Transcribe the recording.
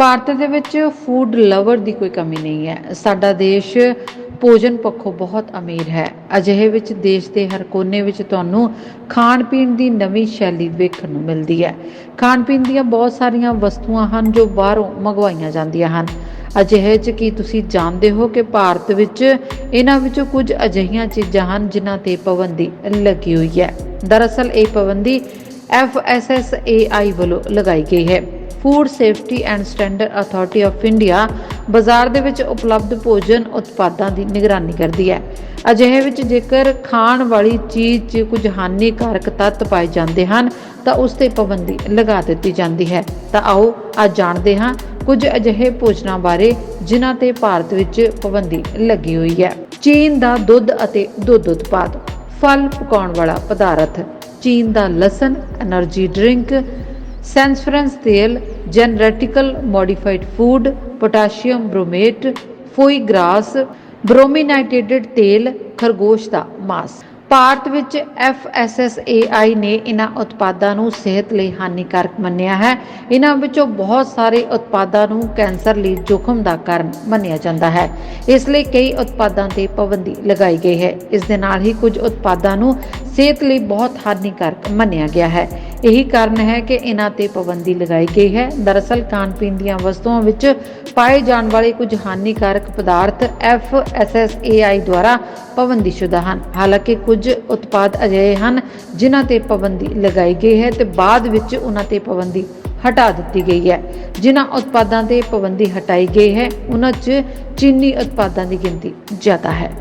ਭਾਰਤ ਦੇ ਵਿੱਚ food lover ਦੀ ਕੋਈ ਕਮੀ ਨਹੀਂ ਹੈ। ਸਾਡਾ ਦੇਸ਼ ਭੋਜਨ ਪੱਖੋਂ ਬਹੁਤ ਅਮੀਰ ਹੈ। ਅਜਿਹੇ ਵਿੱਚ ਦੇਸ਼ ਦੇ ਹਰ ਕੋਨੇ ਵਿੱਚ ਤੁਹਾਨੂੰ ਖਾਣ ਪੀਣ ਦੀ ਨਵੀਂ ਸ਼ੈਲੀ ਵੇਖਣ ਨੂੰ ਮਿਲਦੀ ਹੈ। ਖਾਣ ਪੀਣ ਦੀਆਂ ਬਹੁਤ ਸਾਰੀਆਂ ਵਸਤੂਆਂ ਹਨ ਜੋ ਬਾਹਰੋਂ ਮੰਗਵਾਈਆਂ ਜਾਂਦੀਆਂ ਹਨ। ਅਜਿਹੇ 'ਚ ਕੀ ਤੁਸੀਂ ਜਾਣਦੇ ਹੋ ਕਿ ਭਾਰਤ ਵਿੱਚ ਇਹਨਾਂ ਵਿੱਚੋਂ ਕੁਝ ਅਜਿਹੀਆਂ ਚੀਜ਼ਾਂ ਹਨ ਜਿਨ੍ਹਾਂ ਤੇ ਪਾਬੰਦੀ ਲੱਗੀ ਹੋਈ ਹੈ? ਦਰਅਸਲ, ਇਹ ਪਾਬੰਦੀ FSSAI ਵੱਲੋਂ ਲਗਾਈ ਗਈ ਹੈ। Food safety and standard authority of India ਬਾਜ਼ਾਰ ਦੇ ਵਿੱਚ ਉਪਲਬਧ ਭੋਜਨ ਉਤਪਾਦਾਂ ਦੀ ਨਿਗਰਾਨੀ ਕਰਦੀ ਹੈ। ਅਜਿਹੇ ਵਿੱਚ ਜੇਕਰ ਖਾਣ ਵਾਲੀ ਚੀਜ਼ 'ਚ ਕੁਝ ਹਾਨੀਕਾਰਕ ਤੱਤ ਪਾਏ ਜਾਂਦੇ ਹਨ, ਤਾਂ ਉਸ ਤੇ ਪਾਬੰਦੀ ਲਗਾ ਦਿੱਤੀ ਜਾਂਦੀ ਹੈ। ਤਾਂ ਆਓ ਅੱਜ ਜਾਣਦੇ ਹਾਂ ਕੁਝ ਅਜਿਹੇ ਭੋਜਨਾਂ ਬਾਰੇ ਜਿਨ੍ਹਾਂ ਤੇ ਭਾਰਤ ਵਿੱਚ ਪਾਬੰਦੀ ਲੱਗੀ ਹੋਈ ਹੈ। ਚੀਨ ਦਾ ਦੁੱਧ ਅਤੇ ਦੁੱਧ ਉਤਪਾਦ। ਫਲ ਪਕਾਉਣ ਵਾਲਾ ਪਦਾਰਥ। ਚੀਨ ਦਾ ਲਸਣ એનર્ਜੀ ਡਰਿੰਕ ਸੈਂਸਫਰੈਂਸ ਤੇਲ genetically modified food, potassium bromate, foie gras, brominated ਤੇਲ, ਖਰਗੋਸ਼ ਦਾ ਮਾਸ। ਭਾਰਤ ਵਿੱਚ FSSAI ਨੇ ਇਹਨਾਂ ਉਤਪਾਦਾਂ ਨੂੰ ਸਿਹਤ ਲਈ ਹਾਨੀਕਾਰਕ ਮੰਨਿਆ ਹੈ। ਇਹਨਾਂ ਵਿੱਚੋਂ ਬਹੁਤ ਸਾਰੇ ਉਤਪਾਦਾਂ ਨੂੰ ਕੈਂਸਰ ਲਈ ਜੋਖਮ ਦਾ ਕਾਰਨ ਮੰਨਿਆ ਜਾਂਦਾ ਹੈ। ਇਸ ਲਈ ਕਈ ਉਤਪਾਦਾਂ ਤੇ ਪਾਬੰਦੀ ਲਗਾਈ ਗਈ ਹੈ। ਇਸ ਦੇ ਨਾਲ ਹੀ ਕੁਝ ਉਤਪਾਦਾਂ ਨੂੰ ਸਿਹਤ ਲਈ ਬਹੁਤ ਹਾਨੀਕਾਰਕ ਮੰਨਿਆ ਗਿਆ ਹੈ। ਇਹੀ ਕਾਰਨ ਹੈ ਕਿ ਇਹਨਾਂ ਤੇ ਪਾਬੰਦੀ ਲਗਾਈ ਗਈ ਹੈ। ਦਰਅਸਲ ਖਾਣ ਪੀਣ ਦੀਆਂ ਵਸਤੂਆਂ ਵਿੱਚ ਪਾਏ ਜਾਣ ਵਾਲੇ ਕੁਝ ਹਾਨੀਕਾਰਕ ਪਦਾਰਥ FSSAI ਦੁਆਰਾ ਪਾਬੰਦੀਸ਼ੁਦਾ ਹਨ। ਹਾਲਾਂਕਿ, ਕੁਝ ਉਤਪਾਦ ਅਜਿਹੇ ਹਨ ਜਿਨ੍ਹਾਂ ਤੇ ਪਾਬੰਦੀ ਲਗਾਈ ਗਈ ਹੈ ਤੇ ਬਾਅਦ ਵਿੱਚ ਉਹਨਾਂ ਤੇ ਪਾਬੰਦੀ ਹਟਾ ਦਿੱਤੀ ਗਈ ਹੈ। ਜਿਨ੍ਹਾਂ ਉਤਪਾਦਾਂ ਤੇ ਪਾਬੰਦੀ ਹਟਾਈ ਗਈ ਹੈ, ਉਹਨਾਂ 'ਚ ਚੀਨੀ ਉਤਪਾਦਾਂ ਦੀ ਗਿਣਤੀ ਜ਼ਿਆਦਾ ਹੈ।